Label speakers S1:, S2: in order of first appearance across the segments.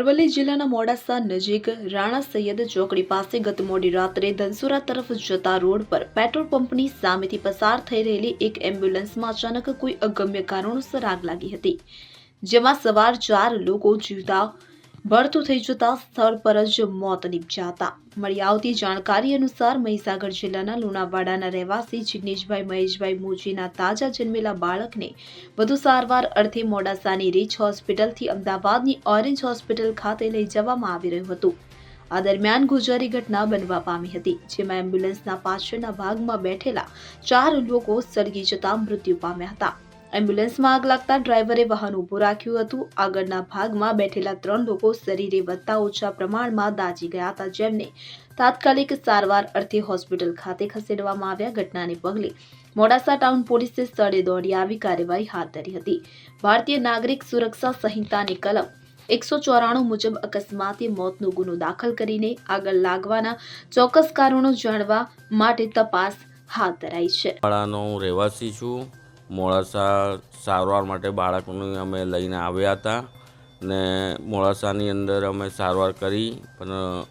S1: અરવલ્લી જિલ્લાના મોડાસા નજીક રાણા સૈયદ ચોકડી પાસે ગત મોડી રાત્રે ધનસુરા તરફ જતા રોડ પર પેટ્રોલ પંપની સામેથી પસાર થઈ રહેલી એક એમ્બ્યુલન્સમાં અચાનક કોઈ અગમ્ય કારણોસર આગ લાગી હતી, જેમાં સવાર ચાર લોકો જીવતા ભરતું થઈ જતા સ્થળ પર જ મોત નીપજ્યા મળી આવતી જાણકારી અનુસાર મહીસાગર જિલ્લાના લુણાવાડાના રહેવાસી જિગ્નેશભાઈ મહેશભાઈ મોજીના તાજા જન્મેલા બાળકને વધુ સારવાર અર્થે મોડાસાની રીચ હોસ્પિટલથી અમદાવાદની ઓરેન્જ હોસ્પિટલ ખાતે લઈ જવામાં આવી રહ્યું હતું. આ દરમિયાન ગુજરી ઘટના બનવા પામી હતી, જેમાં એમ્બ્યુલન્સના પાછળના ભાગમાં બેઠેલા ચાર લોકો સળગી જતા મૃત્યુ પામ્યા હતા. એમ્બ્યુલન્સમાં આગ લાગતા ડ્રાઈવરે વાહન ઊભું રાખ્યું હતું. આગળના ભાગમાં બેઠેલા ત્રણ લોકો શરીરે વધતા ઓછા પ્રમાણમાં દાજી ગયા હતા, જેમને તાત્કાલિક સારવાર અર્થે હોસ્પિટલ ખાતે ખસેડવામાં આવ્યા ઘટનાને પગલે મોડાસા ટાઉન પોલીસે સ્થળે દોડી આવી કાર્યવાહી હાથ ધરી હતી. ભારતીય નાગરિક સુરક્ષા સંહિતાની કલમ એકસો ચોરાણું મુજબ અકસ્માતે મોતનો ગુનો દાખલ કરીને આગળ લાગવાના ચોક્કસ કારણો જાણવા માટે તપાસ હાથ ધરાઈ છે.
S2: રહેવાસી છું. મોડાસા સારવાર માટે બાળકને અમે લઈને આવ્યા હતા ને મોડાસાની અંદર અમે સારવાર કરી, પણ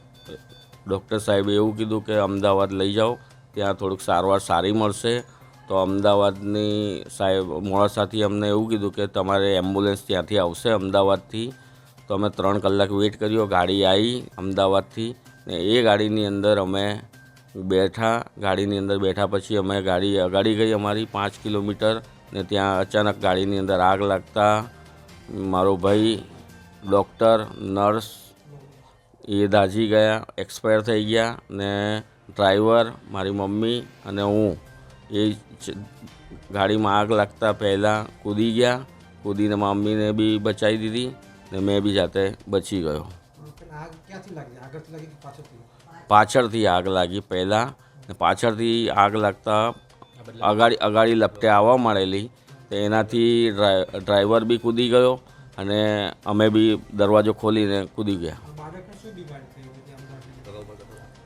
S2: ડૉક્ટર સાહેબે એવું કીધું કે અમદાવાદ લઈ જાઓ, ત્યાં થોડુંક સારવાર સારી મળશે. તો અમદાવાદની સાહેબ, મોડાસાથી અમને એવું કીધું કે તમારે એમ્બ્યુલન્સ ત્યાંથી આવશે અમદાવાદથી. તો અમે ત્રણ કલાક વેઇટ કર્યો, ગાડી આવી અમદાવાદથી ને એ ગાડીની અંદર અમે બેઠા, ગાડીની અંદર બેઠા પછી અમે ગાડી, અગાડી ગઈ અમારી પાંચ કિલોમીટર ને ત્યાં અચાનક ગાડીની અંદર આગ લાગતા. મારો ભાઈ, ડૉક્ટર, નર્સ એ દાઝી ગયા, એક્સપાયર થઈ ગયા ને ડ્રાઈવર, મારી મમ્મી અને હું એ ગાડીમાં આગ લાગતા પહેલાં કૂદી ગયા. કૂદીને મમ્મીને બી બચાવી દીધી ને મેં બી જાતે બચી ગયો.
S3: આગ ક્યાંથી લાગી? આગળથી લાગી પાછળથી?
S2: પાછળથી આગ લાગી પહેલાં પાછળથી આગ લાગતા અગાડી અગાડી લપટે આવવા મળેલી. તો એનાથી ડ્રાઈવર બી કૂદી ગયો અને અમે બી દરવાજો ખોલીને કૂદી ગયા.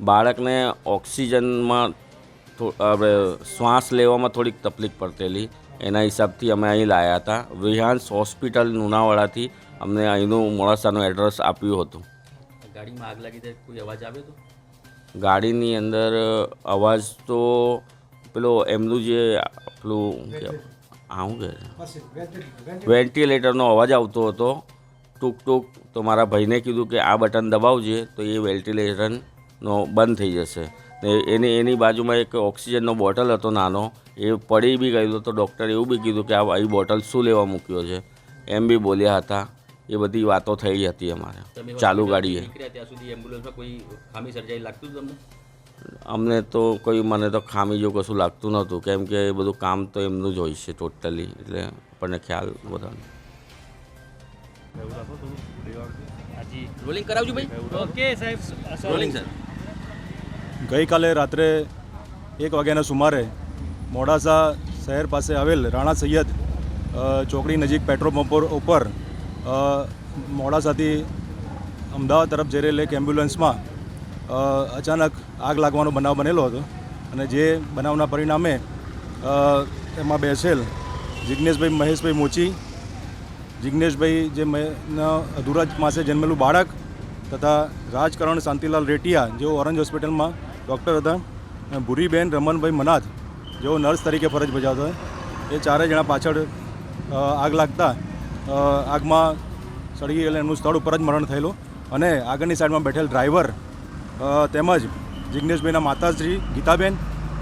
S3: બાળકને
S2: ઓક્સિજનમાં શ્વાસ લેવામાં થોડીક તકલીફ પડતેલી. એના હિસાબથી અમે અહીં લાવ્યા હતા. વિહાન્સ હોસ્પિટલ લુણાવાડાથી અમને અહીંનું મોડાસાનું એડ્રેસ આપ્યું હતું.
S4: ગાડીમાં આગ લાગી કોઈ અવાજ આવ્યો હતો?
S2: ગાડીની અંદર અવાજ તો પેલો એમનું જે પેલું? આ શું કહે વેન્ટિલેટરનો અવાજ આવતો હતો. ટૂંક ટૂંક તો મારા ભાઈને કીધું કે આ બટન દબાવજે તો એ વેન્ટિલેટરનો બંધ થઈ જશે. ને એની એની બાજુમાં એક ઓક્સિજનનો બોટલ હતો નાનો એ પડી બી ગયેલો તો ડૉક્ટરે એવું બી કીધું કે આ એ બોટલ શું લેવા મૂક્યો છે? એમ બી બોલ્યા હતા. એ બધી વાતો થઈ હતી અમારે. ચાલુ ગાડીએ.
S4: ત્યાં સુધી એમ્બ્યુલન્સમાં કોઈ ખામી સર્જાઈ લાગતું તમને?
S2: અમને તો કોઈ મને તો ખામી જેવું કશું લાગતું નહોતું. કેમ કે એ બધું કામ તો એમનું જ હોય છે ટોટલી એટલે આપણને ખ્યાલ બધાનો
S4: રોલિંગ કરાવજો ભાઈ. ઓકે સાહેબ. રોલિંગ સર
S5: ગઈકાલે રાત્રે એક વાગ્યાના સુમારે મોડાસા શહેર પાસે આવેલ રાણા સૈયદ ચોકડી નજીક પેટ્રોલ પંપ ઉપર મોડાસાથી અમદાવાદ તરફ જઈ રહેલી એક એમ્બ્યુલન્સમાં અચાનક આગ લાગવાનો બનાવ બનેલો હતો અને જે બનાવના પરિણામે એમાં બેસેલ જિજ્ઞેશભાઈ મહેશભાઈ મોચી જિજ્ઞેશભાઈ જે મેં માસે જન્મેલું બાળક તથા રાજકરણ શાંતિલાલ રેટિયા, જેઓ ઓરેન્જ હોસ્પિટલમાં ડૉક્ટર હતા, અને ભૂરીબેન રમણભાઈ મનાથ, જેઓ નર્સ તરીકે ફરજ બજાવતા એ ચારેય જણા પાછળ આગ લાગતા આગમાં સળગી ગયેલા એમનું સ્થળ ઉપર જ મરણ થયેલું. અને આગળની સાઈડમાં બેઠેલ ડ્રાઈવર તેમજ જિજ્ઞેશભાઈના માતાશ્રી, ગીતાબેન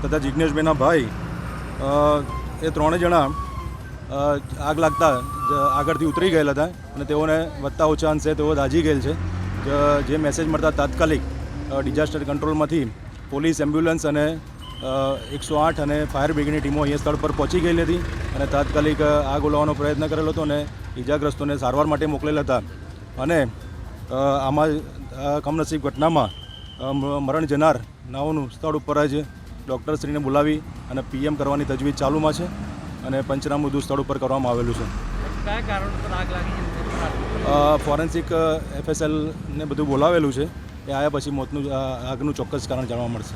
S5: તથા જિજ્ઞેશભાઈના ભાઈ એ ત્રણેય જણા આગ લાગતા આગળથી ઉતરી ગયેલા હતા અને તેઓને વધતા ઓછા અંશે તેઓ દાઝી ગયેલ છે. જે મેસેજ મળતા તાત્કાલિક ડિઝાસ્ટર કંટ્રોલમાંથી પોલીસ એમ્બ્યુલન્સ અને એકસો આઠ અને ફાયર બ્રિગેડની ટીમો અહીંયા સ્થળ પર પહોંચી ગયેલી હતી અને તાત્કાલિક આગ ઓલવવાનો પ્રયત્ન કરેલો હતો અને ઇજાગ્રસ્તોને સારવાર માટે મોકલેલા હતા. અને આમાં કમનસીબ ઘટનામાં મરણ જનાર નાઓનું સ્થળ ઉપર જ ડૉક્ટરશ્રીને બોલાવી અને પીએમ કરવાની તજવીજ ચાલુમાં છે અને પંચનામું બધું સ્થળ ઉપર કરવામાં આવેલું છે. ફોરેન્સિક એફએસએલને બધું બોલાવેલું છે. એ આવ્યા પછી મોતનું આગનું ચોક્કસ કારણ જાણવા મળશે.